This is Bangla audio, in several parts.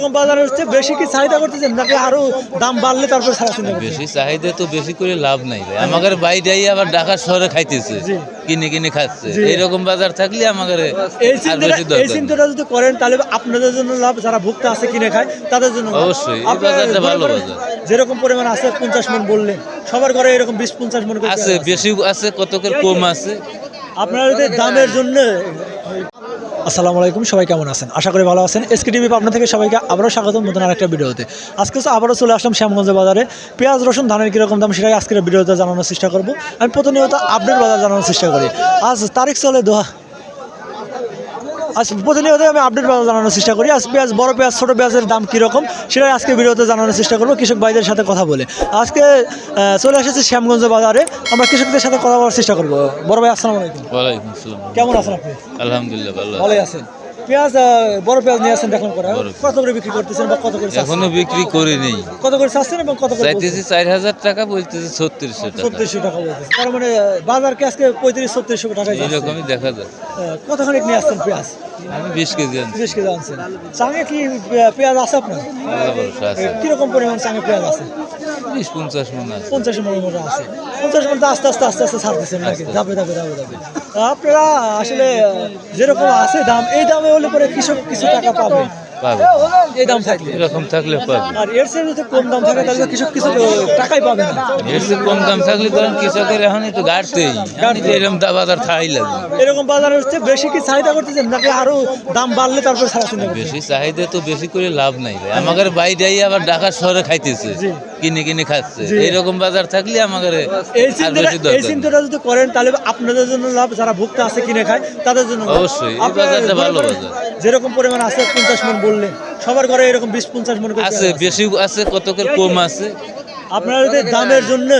যেরকম বাজার হচ্ছে বেশি কি চাহিদা করতেছেন নাকি আরও দাম বাড়লে তারপর চিন্তা বেশি চাহিদা তো বেশি করে লাভ নাই ভাই। আমাদের বাইরেই আবার ঢাকা শহরে খাইতেছে কিনে কিনে খাচ্ছে। এইরকম বাজার থাকলে আমাদের এই চিন্তাটা এই চিন্তাটা যদি করেন তাহলে আপনাদের জন্য লাভ যারা ভুক্ত আছে কিনে খায় তাদের জন্য অবশ্যই, এই বাজারটা ভালো বাজার। যেরকম পরিমাণ আছে পঞ্চাশ মন বললেন সবার ঘরে এরকম বিশ পঞ্চাশ মন আছে। বেশি আছে কতকের কম আছে? আপনারা যদি দামের জন্য আসসালামু আলাইকুম, সবাই কেমন আছেন? আশা করি ভালো আছেন। এসকে টিভি আপনার থেকে সবাইকে আবারও স্বাগতম নতুন আরেকটা ভিডিওতে। আজকে তো আবারও চলে আসলাম শ্যামগঞ্জ বাজারে। পেঁয়াজ, রসুন, ধানের কীরকম দাম সেটাই আজকের ভিডিওতে জানানোর চেষ্টা করব। আমি প্রতিনিয়ত আপডেট বাজার জানানোর চেষ্টা করি। আজ তারিখ চলে দোহা আজ প্রতিনিয়ত আমি আপডেট জানানোর চেষ্টা করি। আজ পেঁয়াজ বড় পেঁয়াজ ছোটো পেঁয়াজের দাম কীরকম সেটাই আজকে ভিডিওতে জানানোর চেষ্টা করব। কৃষক ভাইদের সাথে কথা বলে। আজকে চলে এসেছি শ্যামগঞ্জ বাজারে। আমরা কৃষকদের সাথে কথা বলার চেষ্টা করব। বড় ভাই আসসালাম আলাইকুম। কেমন আছেন আপনি? আলহামদুলিল্লাহ ভালো আছেন? পেঁয়াজ বড় পেঁয়াজ নিয়ে আসেন দেখলাম করে। কত করে বিক্রি করতেছেন বা কত করে এখনও বিক্রি করে নেই কত করে চাচ্ছেন এবং কত করে চাইতেছি চার হাজার টাকা বলতেছি ছত্রিশশো টাকা। ছত্রিশশো টাকা বলতেছে তার মানে বাজার কি আজকে পঁয়ত্রিশ ছত্রিশশো টাকা এইরকমই দেখা যায়। কতখানি নিয়ে আসছেন পেঁয়াজ? আমি বিশ কেজি আনছি। বিশ কেজি আনছেন। চাঙে কি পেঁয়াজ আছে আপনার? কীরকম পরিমাণ চাঙে পেঁয়াজ আছে? পঞ্চাশ মন আছে। পঞ্চাশ মন মতো আছে। পঞ্চাশ মধ্যে আস্তে আস্তে আস্তে আস্তে নাকি? দাবে আপনারা আসলে যেরকম আছে দাম এই দামে হলে পরে কৃষক কিছু টাকা পাবে। পাবে। এই দাম থাকলে। এরকম থাকলে পাবে। আর এর চেয়ে যদি কম দাম থাকে তাহলে কৃষক কিছু টাকাই পাবে না। এর চেয়ে কম দাম থাকলে ধরেন কৃষকের এখন একটু গাড়তেই। এরকম বাজার থাই লাগবে এরকম বাজার হচ্ছে বেশি কি চাহিদা করতেছেন নাকি আরও দাম বাড়লে তারপর সারা বেশি চাহিদা তো বেশি করে লাভ নাই আমাদের বাইরেই আবার ঢাকা শহরে খাইতেছে কিনে কিনে খাচ্ছে। এইরকম বাজার থাকলে আমাদের এই চিন্তাটা যদি করেন তাহলে আপনাদের জন্য লাভ যারা ভুক্ত আছে কিনে খায় তাদের জন্য অবশ্যই, এই বাজারটা ভালো বাজার। যেরকম পরিমাণ আছে পঞ্চাশ মন বললেন সবার ঘরে এরকম বিশ পঞ্চাশ মনে আছে। বেশি আছে কতকের কম আছে আপনার দামের জন্য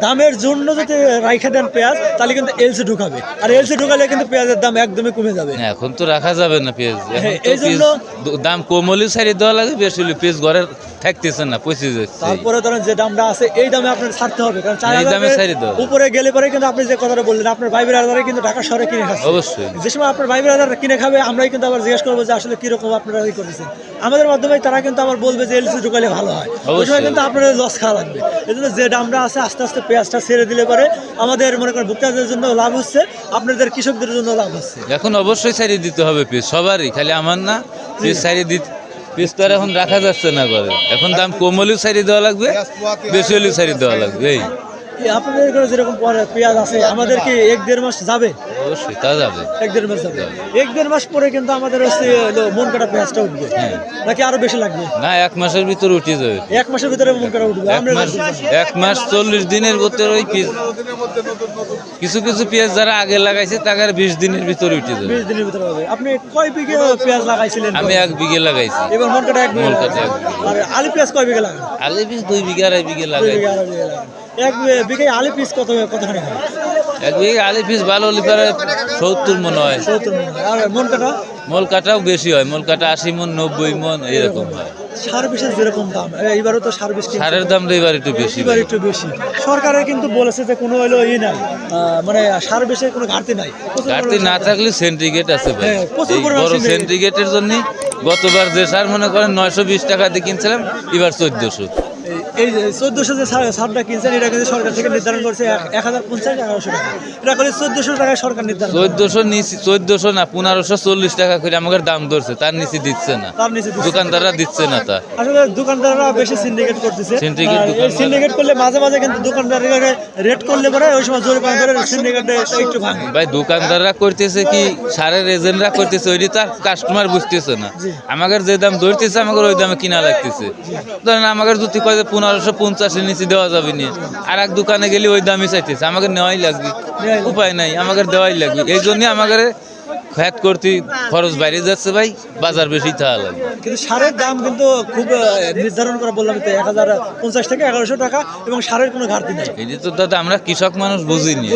দামের জন্য যদি রাইখা দেন পেঁয়াজ তাহলে কিন্তু এলসি ঢুকাবে। আর এলসি ঢুকালে কিন্তু পেঁয়াজের দাম একদমই কমে যাবে। এখন তো রাখা যাবে না পেঁয়াজ। হ্যাঁ, এই জন্য- দাম কম হলেও সারি দেওয়া লাগে বেশি হলে পেঁয়াজ ঘরে থাকতেছে না পচে যাচ্ছে। তারপরে ধরেন যে দামটা আছে এই দামে আপনার ছাড়তে হবে। কারণ এই দামে হাজারের ছাড়ে দেওয়া। উপরে গেলে পরে কিন্তু আপনি যে কথাটা বললেন আপনার ভাই বেড়াদারে কিন্তু ঢাকা শহরে কিনে খাচ্ছে। অবশ্যই। যে সময় আপনার ভাই বেড়াদার কিনে খাবে আমরাই কিন্তু আবার জিজ্ঞেস করব যে আসলে কীরকম আপনারা ই করেছেন আমাদের মাধ্যমে তারা কিন্তু আবার বলবে যে এলসি ঢুকালে ভালো হয়। ওই সময় কিন্তু আপনার লস খাওয়া লাগবে। এই জন্য যে দামটা আছে আস্তে আস্তে পেঁয়াজটা ছেড়ে দিলে পরে আমাদের মনে করেন ভোক্তাদের জন্য লাভ হচ্ছে আপনাদের কৃষকদের জন্য লাভ হচ্ছে। এখন অবশ্যই ছাড়িয়ে দিতে হবে পেঁয়াজ সবারই খালি আমার না পেঁয়াজ ছাড়িয়ে দিতে পেঁয়াজ তো আর এখন রাখা যাচ্ছে না করে এখন দাম কম হলেও সারি দেওয়া লাগবে বেশি হলেও ছাড়িয়ে দেওয়া লাগবে এই। আপনাদের ঘরে যেরকম পেঁয়াজ আছে আমাদের কি এক দেড় মাস যাবে? অবশ্যই তা যাবে। এক দেড় মাস যাবে। এক দেড় মাস পরে কিন্তু আমাদের হচ্ছে মন কাটা পেঁয়াজটা উঠবে। হ্যাঁ। নাকি আরও বেশি লাগবে? না এক মাসের ভিতরে উঠে যাবে। এক মাসের ভিতরে মন কাটা উঠবে। এক মাস চল্লিশ দিনের ভিতরে ওই কিছু কিছু পেঁয়াজ যারা আগে লাগাইছে তাদের বিশ দিনের ভিতরে উঠে যাবে। বিশ দিনের ভিতরে হবে। আপনি কয় বিঘে পেঁয়াজ লাগাইছিলেন? আমি এক বিঘে লাগাইছি। এবার মন কাটা এক বিঘে মন কাটা আর আলু পেঁয়াজ কয় বিঘে লাগান? আলু বীজ দুই বিঘা আড়াই বিঘে লাগাই। বিঘে আড়াই বিঘে লাগান এক বিঘে আলু পিস কত কতখানি হয় এক বিঘে আলে পিস ভালো হলে পরে সত্তর মন হয়। সত্তর মণ আর মন কাটা? মল কাটাও বেশি হয়। মল কাটা আশি মন নব্বই মন এরকম হয়। সার বিষের যেরকম দাম? এইবারও তো সার বিষ সারের দামটা এবার একটু বেশি এবার একটু বেশি। সরকারে কিন্তু বলেছে যে কোনো হলো ই নাই। মানে সার বিষয়ে কোনো ঘাটতি নাই। ঘাটতি না থাকলে সেন্ট্রিগেট আছে ভাই। হ্যাঁ, বড় সেন্ট্রিগেটের জন্য গতবার যে সার মনে করেন নয়শো বিশ টাকা দিয়ে কিনছিলাম এবার চোদ্দশো। এই- যে চোদ্দশো যে সারটা কিনছেন এটা কিন্তু সরকার থেকে নির্ধারণ করছে এক- হাজার পঞ্চাশ এগারোশো টাকা। এটা করে চোদ্দশো টাকায় সরকার নির্ধারণ। চোদ্দশো নিচে চোদ্দশো না পনেরোশো চল্লিশ টাকা করে আমাদের দাম ধরছে তার নিচে দিচ্ছে না। তার নিচে দোকানদাররা দিচ্ছে না তা। আসলে দোকানদাররা বেশি সিন্ডিকেট করতেছে। দোকানদার- সিন্ডিকেট করলে মাঝে মাঝে কিন্তু দোকানদারের রেট করলে পরে ওই সময় জরিমানা করে সিন্ডিকেটে একটু ভাঙে ভাই দোকানদাররা করতেছে কি সারের এজেন্টরা করতেছে ওইটি তার কাস্টমার বুঝতেছে না। আমাদের যে দাম ধরতেছে আমাদের ওই দামে কিনা লাগতেছে। ধরেন আমাদের যদি কয় যে পনেরোশো পঞ্চাশের নিচে দেওয়া যাবে নি। আর এক দোকানে গেলে ওই দামই চাইতেছে। আমাদের নেওয়াই লাগবে। উপায় নাই আমাদের দেওয়াই লাগবে। এই জন্য আমাদের খ্যাত করতে খরচ বাইরে যাচ্ছে ভাই বাজার বেশি থাকা লাগবে। কিন্তু সারের দাম কিন্তু খুব নির্ধারণ করা বললাম তো এক হাজার পঞ্চাশ থেকে এগারোশো টাকা এবং সারের কোনো ঘাটতি নেই। এই যে তো দাদা আমরা কৃষক মানুষ বুঝিনি।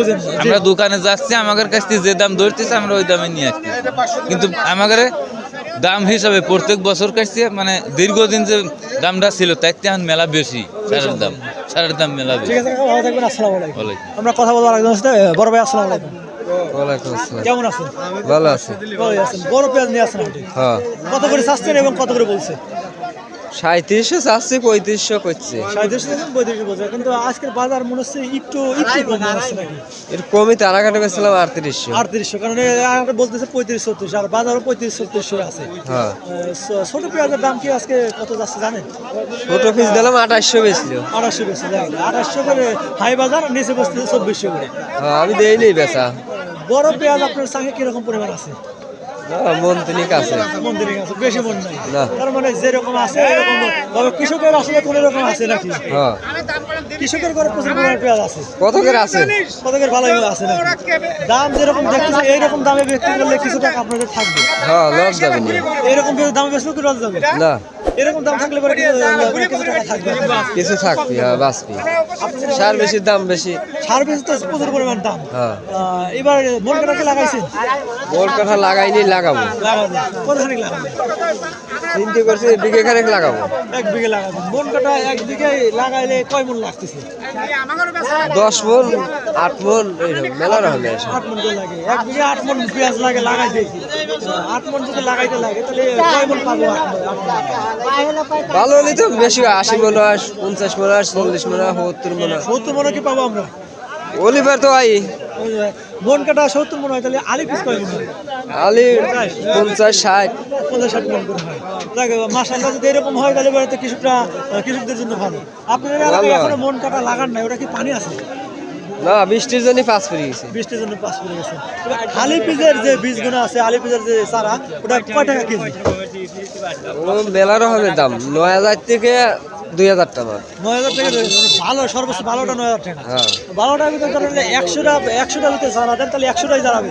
আমরা দোকানে যাচ্ছি আমাদের কাছ থেকে যে দাম ধরতেছে আমরা ওই দামে নিয়ে আসছি কিন্তু আমাদের দাম হিসাবে প্রত্যেক বছর কাছে মানে দীর্ঘদিন যে দামটা ছিল তাই তেমন এখন মেলা বেশি সারের দাম সারের দাম মেলা বেশি। আমরা কথা বলব আরেকজনের সাথে। বড় ভাই আসসালাম আলাইকুম। ওয়ালাইকুম কেমন আছেন? ভালো আছে। আছেন। বড় পেঁয়াজ নিয়ে আসেন হ্যাঁ। কত করে চাচ্ছেন এবং কত করে বলছে? সাঁত্রিশশো চাচ্ছি পঁয়ত্রিশশো করছে। সাঁত্রিশ থেকে পঁয়ত্রিশ বলছে কিন্তু আজকের বাজার মনে হচ্ছে একটু একটু কম হচ্ছে নাকি? এর কমই তারাকাটা বেছিলাম আটত্রিশশো। আটত্রিশশো কারণ বলতেছে পঁয়ত্রিশ ছত্রিশ আর বাজারও পঁয়ত্রিশ ছত্রিশশো আছে। হ্যাঁ। ছোট পেঁয়াজের দাম কি আজকে কত যাচ্ছে জানেন? ছোট পিস দিলাম আঠাশশো বেছিল করে হাই বাজার নিচে বসতেছে চব্বিশশো করে। হ্যাঁ আমি দেই নেই বেচা। বড় পেঁয়াজ আপনার সঙ্গে কীরকম পরিমাণ আছে? না আছে মন্দিরে আছে বেশি মন নাই। না। তার মানে যেরকম আছে এরকম তবে কৃষকের আসলে কোন রকম আছে নাকি? হ্যাঁ। কৃষকের ঘরে প্রচুর পরিমাণ পেঁয়াজ আছে। কত করে আছে? কতকের ভালোই আছে নাকি? দাম যেরকম দেখতেছে এইরকম দামে বিক্রি করলে কিছু টাকা আপনাদের থাকবে। হ্যাঁ লস যাবে নি এরকম পেঁয়াজ দাম কি রোজ যাবে না। এরকম দাম থাকলে পরে কিছু টাকা থাকবে। কিছু থাকবি হ্যাঁ বাঁচবি। সার বেশি দাম বেশি। সার বেশি তো প্রচুর পরিমাণ দাম। হ্যাঁ। এবার মন কাটাকে লাগাইছেন? মোর কথা লাগাইনি লাগাবো। কতখানি লাগাবেন চিন্তা করছি বিঘে খানেক লাগাবো। এক বিঘে লাগাবেন মন কাটা এক বিঘে লাগাইলে কয় মন লাগতেছে? দশ মন আট মন এইরকম মেলা রকম এসব আট মন লাগে। এক বিঘে আট মন পেঁয়াজ লাগে লাগাই আট মন যদি লাগাইতে লাগে তাহলে কয় মন পাবো আট মণ? ভালো হলে তো বেশি আশি মন হয় পঞ্চাশ মন হয় চল্লিশ মন হয় সত্তর মন হয়। সত্তর মনে কি পাবো আমরা? অলিভার তো আই মন কাটা সত্তর মন হয় তাহলে আলি পিস কয় আলি পঞ্চাশ। ষাট। পঞ্চাশ ষাট মন করে হয়। মাসাল্লাহ যদি এরকম হয় তাহলে কৃষকরা কৃষকদের জন্য ভালো। আপনার এখনও মন কাটা লাগান নাই ওটা কি পানি আছে? না বৃষ্টির জন্য পাস পেয়ে গেছে। বৃষ্টির জন্য পাস করে গেছে। আলি পিজের যে বীজগুলো আছে আলি পিজের যে চারা ওটা কয় টাকা কেজি? ও মেলা রকমের দাম। নয় হাজার থেকে দুই হাজার টাকা। নয় হাজার টাকা ভালো সর্বোচ্চ ভালোটা নয় হাজার টাকা। হ্যাঁ। বারোটার ভিতরে একশোটা একশোটার ভিতরে চারা দেন তাহলে একশোটাই দাঁড়াবে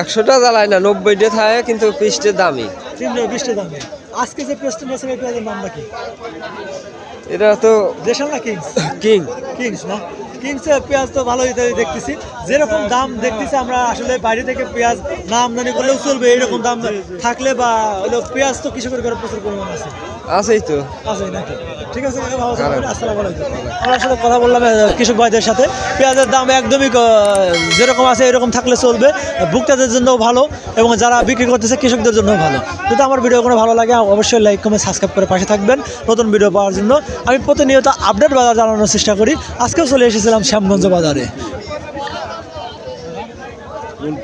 একশোটা জ্বালায় না নব্বইটা থাকে কিন্তু পিসটের দামই তিনশো বিশটা দামে। আজকে যে পেস্ট নিয়েছেন এই পেঁয়াজের নাম নাকি এটা তো দেশাল না কিংস? কিং কিংস না? কিংস পেঁয়াজ তো ভালো দেখতেছি। যেরকম দাম দেখতেছি আমরা আসলে বাইরে থেকে পেঁয়াজ না আমদানি করলেও চলবে এরকম দাম থাকলে বা পেঁয়াজ তো কৃষকের ঘরে প্রচুর পরিমাণ আছে। আছেই তো। ঠিক আছে আমরা আসলে কথা বললাম কৃষক ভাইদের সাথে। পেঁয়াজের দাম একদমই যেরকম আছে এরকম থাকলে চলবে। ভুক্তাদের জন্যও ভালো এবং যারা বিক্রি করতেছে কৃষকদের জন্য ভালো। যদি আমার ভিডিও কোনো ভালো লাগে অবশ্যই লাইক কমেন্ট সাবস্ক্রাইব করে পাশে থাকবেন নতুন ভিডিও পাওয়ার জন্য। আমি প্রতিনিয়ত আপডেট বাজার জানানোর চেষ্টা করি। আজকেও চলে এসেছিলাম শ্যামগঞ্জ বাজারে।